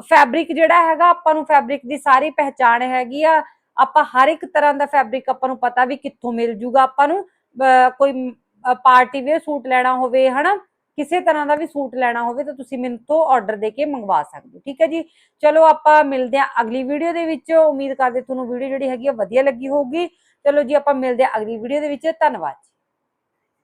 ਫੈਬਰਿਕ ਜਿਹੜਾ ਹੈਗਾ, ਆਪਾਂ ਨੂੰ ਫੈਬਰਿਕ ਦੀ ਸਾਰੀ ਪਹਿਚਾਣ ਹੈਗੀ ਆ। ਆਪਾਂ ਹਰ ਇੱਕ ਤਰ੍ਹਾਂ ਦਾ ਫੈਬਰਿਕ ਆਪਾਂ ਨੂੰ ਪਤਾ ਵੀ ਕਿੱਥੋਂ ਮਿਲ ਜੂਗਾ, ਆਪਾਂ ਨੂੰ, ਅਹ, ਕੋਈ ਪਾਰਟੀ ਵੇਅਰ ਸੂਟ ਲੈਣਾ ਹੋਵੇ, ਹਨਾ? ਕਿਸੇ ਤਰ੍ਹਾਂ ਦਾ ਵੀ ਸੂਟ ਲੈਣਾ ਹੋਵੇ ਤਾਂ ਤੁਸੀਂ ਮੈਨੂੰ ਤੋਂ ਆਰਡਰ ਦੇ ਕੇ ਮੰਗਵਾ ਸਕਦੇ ਹੋ। ਠੀਕ ਹੈ ਜੀ? ਚਲੋ ਆਪਾਂ ਮਿਲਦੇ ਹਾਂ ਅਗਲੀ ਵੀਡੀਓ ਦੇ ਵਿੱਚ। ਉਮੀਦ ਕਰਦੇ ਤੁਹਾਨੂੰ ਵੀਡੀਓ ਜਿਹੜੀ ਹੈਗੀ ਆ ਵਧੀਆ ਲੱਗੀ ਹੋਊਗੀ। ਚਲੋ ਜੀ, ਆਪਾਂ ਮਿਲਦੇ ਹਾਂ ਅਗਲੀ ਵੀਡੀਓ ਦੇ ਵਿੱਚ। ਧੰਨਵਾਦ